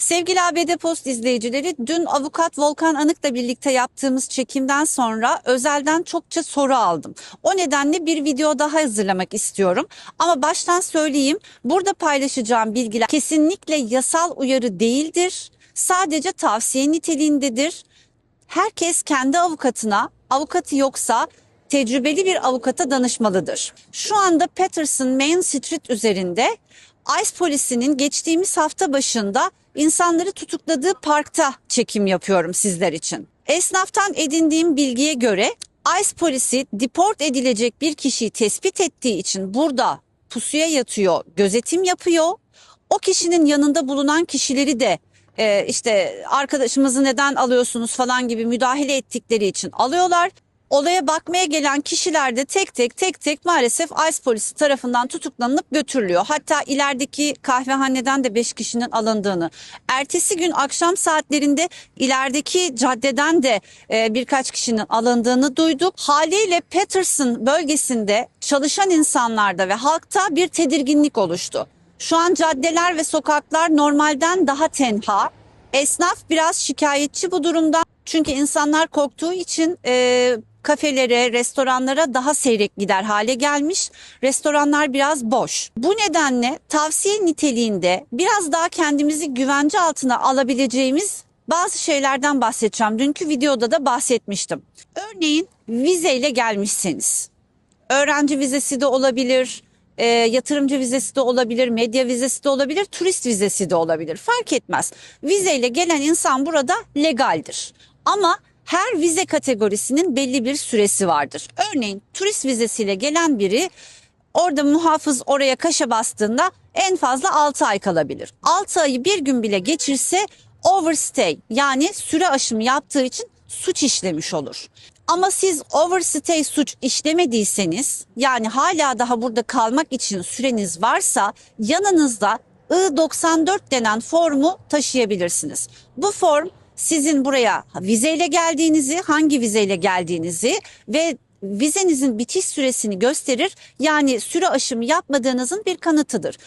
Sevgili ABD Post izleyicileri, dün avukat Volkan Anık'la birlikte yaptığımız çekimden sonra özelden çokça soru aldım. O nedenle bir video daha hazırlamak istiyorum. Ama baştan söyleyeyim, burada paylaşacağım bilgiler kesinlikle yasal uyarı değildir. Sadece tavsiye niteliğindedir. Herkes kendi avukatına, avukatı yoksa tecrübeli bir avukata danışmalıdır. Şu anda Patterson Main Street üzerinde ICE polisinin geçtiğimiz hafta başında insanları tutukladığı parkta çekim yapıyorum sizler için. Esnaftan edindiğim bilgiye göre ICE polisi deport edilecek bir kişiyi tespit ettiği için burada pusuya yatıyor, gözetim yapıyor. O kişinin yanında bulunan kişileri de e, işte arkadaşımızı neden alıyorsunuz falan gibi müdahale ettikleri için alıyorlar. Olaya bakmaya gelen kişiler de tek tek tek tek maalesef ICE polisi tarafından tutuklanıp götürülüyor. Hatta ilerideki kahvehaneden de 5 kişinin alındığını, ertesi gün akşam saatlerinde ilerideki caddeden de e, birkaç kişinin alındığını duyduk. Haliyle Patterson bölgesinde çalışan insanlarda ve halkta bir tedirginlik oluştu. Şu an caddeler ve sokaklar normalden daha tenha. Esnaf biraz şikayetçi bu durumdan. Çünkü insanlar korktuğu için e, kafelere, restoranlara daha seyrek gider hale gelmiş. Restoranlar biraz boş. Bu nedenle tavsiye niteliğinde biraz daha kendimizi güvence altına alabileceğimiz bazı şeylerden bahsedeceğim. Dünkü videoda da bahsetmiştim. Örneğin vizeyle gelmişseniz. Öğrenci vizesi de olabilir, e, yatırımcı vizesi de olabilir, medya vizesi de olabilir, turist vizesi de olabilir. Fark etmez. Vizeyle gelen insan burada legaldir. Ama her vize kategorisinin belli bir süresi vardır. Örneğin turist vizesiyle gelen biri orada muhafız oraya kaşa bastığında en fazla 6 ay kalabilir. 6 ayı bir gün bile geçirse overstay yani süre aşımı yaptığı için suç işlemiş olur. Ama siz overstay suç işlemediyseniz yani hala daha burada kalmak için süreniz varsa yanınızda I-94 denen formu taşıyabilirsiniz. Bu form sizin buraya vizeyle geldiğinizi, hangi vizeyle geldiğinizi ve vizenizin bitiş süresini gösterir. Yani süre aşımı yapmadığınızın bir kanıtıdır.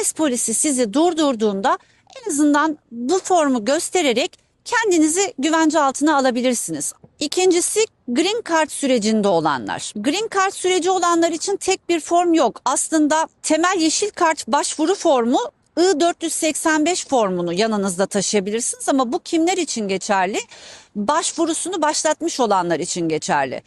ICE polisi sizi durdurduğunda en azından bu formu göstererek kendinizi güvence altına alabilirsiniz. İkincisi Green Card sürecinde olanlar. Green Card süreci olanlar için tek bir form yok. Aslında temel yeşil kart başvuru formu I-485 formunu yanınızda taşıyabilirsiniz ama bu kimler için geçerli? Başvurusunu başlatmış olanlar için geçerli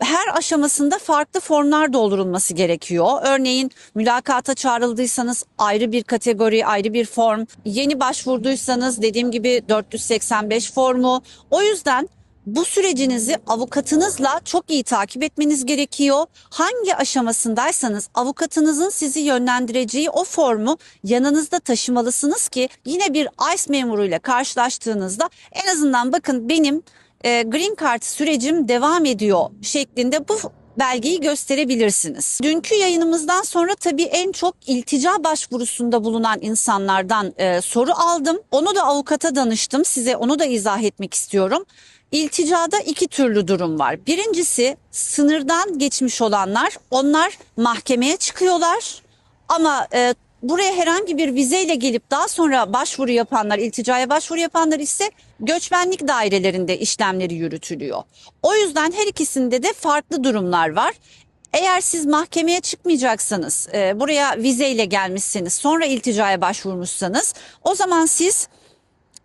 her aşamasında farklı formlar doldurulması gerekiyor. Örneğin mülakata çağrıldıysanız ayrı bir kategori, ayrı bir form. Yeni başvurduysanız dediğim gibi 485 formu. O yüzden bu sürecinizi avukatınızla çok iyi takip etmeniz gerekiyor. Hangi aşamasındaysanız avukatınızın sizi yönlendireceği o formu yanınızda taşımalısınız ki yine bir ICE memuruyla karşılaştığınızda en azından bakın benim e, Green Card sürecim devam ediyor şeklinde bu belgeyi gösterebilirsiniz. Dünkü yayınımızdan sonra tabii en çok iltica başvurusunda bulunan insanlardan e, soru aldım. Onu da avukata danıştım. Size onu da izah etmek istiyorum. İlticada iki türlü durum var. Birincisi sınırdan geçmiş olanlar onlar mahkemeye çıkıyorlar ama e, buraya herhangi bir vizeyle gelip daha sonra başvuru yapanlar, ilticaya başvuru yapanlar ise göçmenlik dairelerinde işlemleri yürütülüyor. O yüzden her ikisinde de farklı durumlar var. Eğer siz mahkemeye çıkmayacaksanız, e, buraya vizeyle gelmişseniz, sonra ilticaya başvurmuşsanız o zaman siz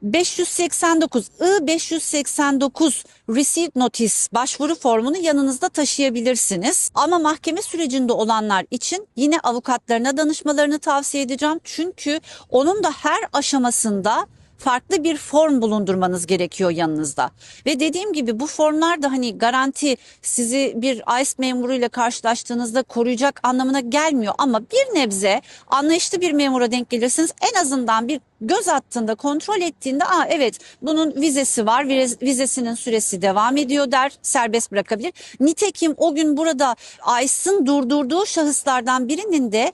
589 I 589 receipt notice başvuru formunu yanınızda taşıyabilirsiniz. Ama mahkeme sürecinde olanlar için yine avukatlarına danışmalarını tavsiye edeceğim. Çünkü onun da her aşamasında farklı bir form bulundurmanız gerekiyor yanınızda. Ve dediğim gibi bu formlar da hani garanti sizi bir ICE memuruyla karşılaştığınızda koruyacak anlamına gelmiyor. Ama bir nebze anlayışlı bir memura denk gelirsiniz en azından bir göz attığında kontrol ettiğinde aa evet bunun vizesi var vizesinin süresi devam ediyor der serbest bırakabilir. Nitekim o gün burada ICE'ın durdurduğu şahıslardan birinin de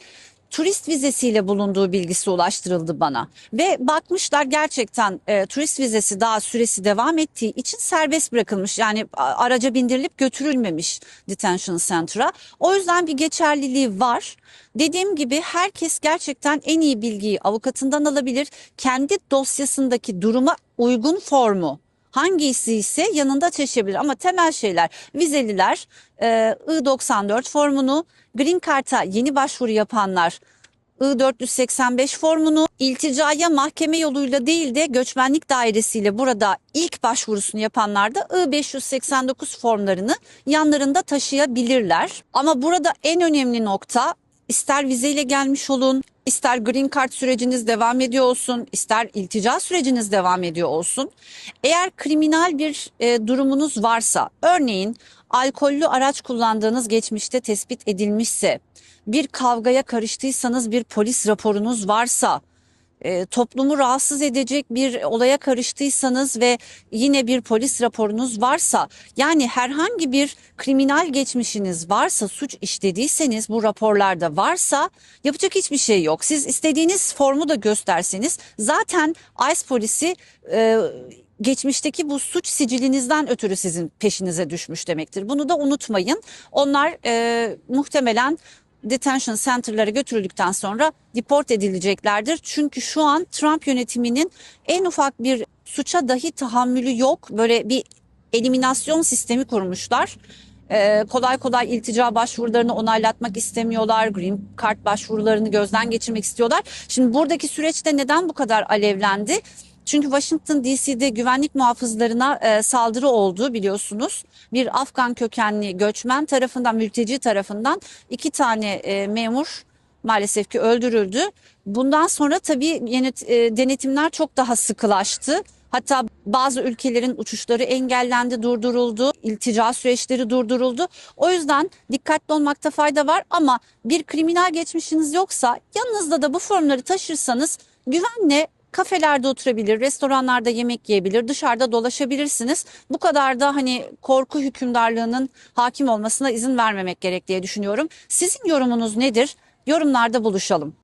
turist vizesiyle bulunduğu bilgisi ulaştırıldı bana. Ve bakmışlar gerçekten e, turist vizesi daha süresi devam ettiği için serbest bırakılmış. Yani araca bindirilip götürülmemiş detention center'a. O yüzden bir geçerliliği var. Dediğim gibi herkes gerçekten en iyi bilgiyi avukatından alabilir. Kendi dosyasındaki duruma uygun formu hangisi ise yanında taşıyabilir. Ama temel şeyler vizeliler e, I-94 formunu, Green Card'a yeni başvuru yapanlar I-485 formunu ilticaya mahkeme yoluyla değil de göçmenlik dairesiyle burada ilk başvurusunu yapanlar da I-589 formlarını yanlarında taşıyabilirler. Ama burada en önemli nokta ister vizeyle gelmiş olun, ister green card süreciniz devam ediyor olsun, ister iltica süreciniz devam ediyor olsun. Eğer kriminal bir e, durumunuz varsa, örneğin alkollü araç kullandığınız geçmişte tespit edilmişse, bir kavgaya karıştıysanız bir polis raporunuz varsa, e, toplumu rahatsız edecek bir olaya karıştıysanız ve yine bir polis raporunuz varsa yani herhangi bir kriminal geçmişiniz varsa suç işlediyseniz bu raporlarda varsa yapacak hiçbir şey yok. Siz istediğiniz formu da gösterseniz zaten ICE polisi e, geçmişteki bu suç sicilinizden ötürü sizin peşinize düşmüş demektir. Bunu da unutmayın. Onlar e, muhtemelen detention center'lara götürüldükten sonra deport edileceklerdir. Çünkü şu an Trump yönetiminin en ufak bir suça dahi tahammülü yok. Böyle bir eliminasyon sistemi kurmuşlar. Ee, kolay kolay iltica başvurularını onaylatmak istemiyorlar. Green Card başvurularını gözden geçirmek istiyorlar. Şimdi buradaki süreçte neden bu kadar alevlendi? Çünkü Washington DC'de güvenlik muhafızlarına e, saldırı oldu biliyorsunuz. Bir Afgan kökenli göçmen tarafından, mülteci tarafından iki tane e, memur maalesef ki öldürüldü. Bundan sonra tabii yönet, e, denetimler çok daha sıkılaştı. Hatta bazı ülkelerin uçuşları engellendi, durduruldu, iltica süreçleri durduruldu. O yüzden dikkatli olmakta fayda var ama bir kriminal geçmişiniz yoksa yanınızda da bu formları taşırsanız güvenle kafelerde oturabilir, restoranlarda yemek yiyebilir, dışarıda dolaşabilirsiniz. Bu kadar da hani korku hükümdarlığının hakim olmasına izin vermemek gerek diye düşünüyorum. Sizin yorumunuz nedir? Yorumlarda buluşalım.